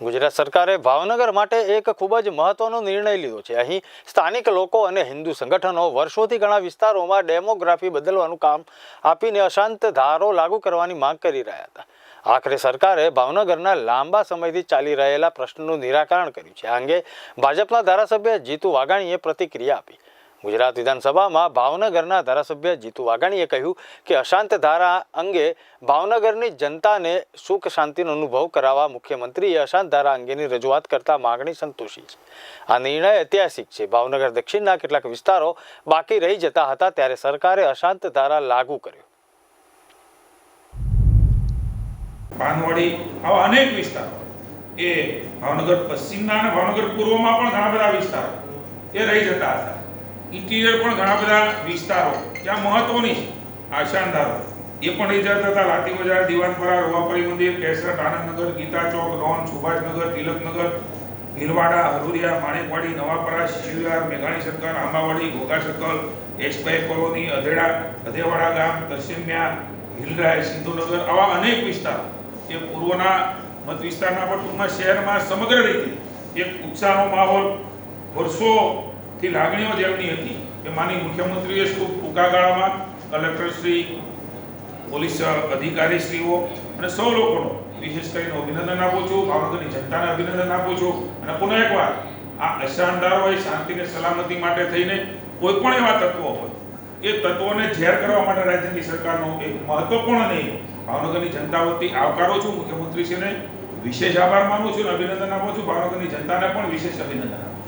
ગુજરાત સરકારે ભાવનગર માટે એક ખૂબ જ મહત્વનો નિર્ણય લીધો છે. અહીં સ્થાનિક લોકો અને હિન્દુ સંગઠનો વર્ષોથી ઘણા વિસ્તારોમાં ડેમોગ્રાફી બદલવાનું કામ આપીને અશાંત ધારો લાગુ કરવાની માંગ કરી રહ્યા હતા. આખરે સરકારે ભાવનગરના લાંબા સમયથી ચાલી રહેલા પ્રશ્નનું નિરાકરણ કર્યું છે. આ અંગે ભાજપના ધારાસભ્ય જીતુ વાઘાણીએ પ્રતિક્રિયા આપી. ગુજરાત વિધાનસભામાં ભાવનગરના ધારાસભ્ય જીતુ વાઘાણીએ કહ્યું કે અશાંત ધારા અંગે ભાવનગરની જનતાને સુખ શાંતિનો અનુભવ કરાવવા મુખ્યમંત્રીએ અશાંત ધારા અંગેની રજૂઆત કરતા માગણી સંતોષી છે. આ નિર્ણય ઐતિહાસિક છે. ભાવનગર દક્ષિણના કેટલાક વિસ્તારો બાકી રહી જતા હતા ત્યારે સરકારે અશાંત ધારા લાગુ કર્યો. પાનવાડી આવા અનેક વિસ્તારો એ ભાવનગર પશ્ચિમના અને ભાવનગર પૂર્વમાં પણ ઘણા બધા વિસ્તારો એ રહી જતા હતા. ઇન્ટિરિયર પણ ઘણા બધા વિસ્તારો જ્યાં મહત્વની આશાનદારો. એ પણ જતા હતા લાતી બજાર, દિવાનપરા, રોવાપરી મંદિર કેસરટ આનંદનગર, ગીતા ચોક, લોન, સુભાષનગર, તિલકનગર, ભીલવાડા હરુરિયા માણેકવાડી, નવાપરા શિવયાર મેઘાણી સર્કલ, આંબાવાડી, ઘોઘા સર્કલ એક્સપાઈ કોલોની, અધેડા, અધેવાડા ગામ દર્શન્યા હિલરાય સિંધુનગર, આવા અનેક વિસ્તારો. એ પૂર્વના મત વિસ્તારના પણ ટૂંકમાં શહેરમાં સમગ્ર રીતે એક ઉત્સાહનો માહોલ વર્ષોથી લાગણીઓ જેમની હતી. એ માની મુખ્યમંત્રીએ ખૂબ ટૂંકા ગાળામાં કલેક્ટરશ્રી પોલીસ અધિકારીશ્રીઓ અને સૌ લોકોનો વિશેષ કરીને અભિનંદન આપું છું. ભાવનગરની જનતાને અભિનંદન આપું છું. અને પુનઃ એકવાર આ અશાનદારોએ શાંતિ શાંતિને સલામતી માટે થઈને કોઈ પણ એવા તત્વો હોય, એ તત્વોને ઝેર કરવા માટે રાજ્યની સરકારનો એક મહત્વપૂર્ણ નહીં ભાવનગરની જનતા વતી આવકારો છું. મુખ્યમંત્રીશ્રીને વિશેષ આભાર માનું છું અને અભિનંદન આપું છું. ભાવનગરની જનતાને પણ વિશેષ અભિનંદન આપું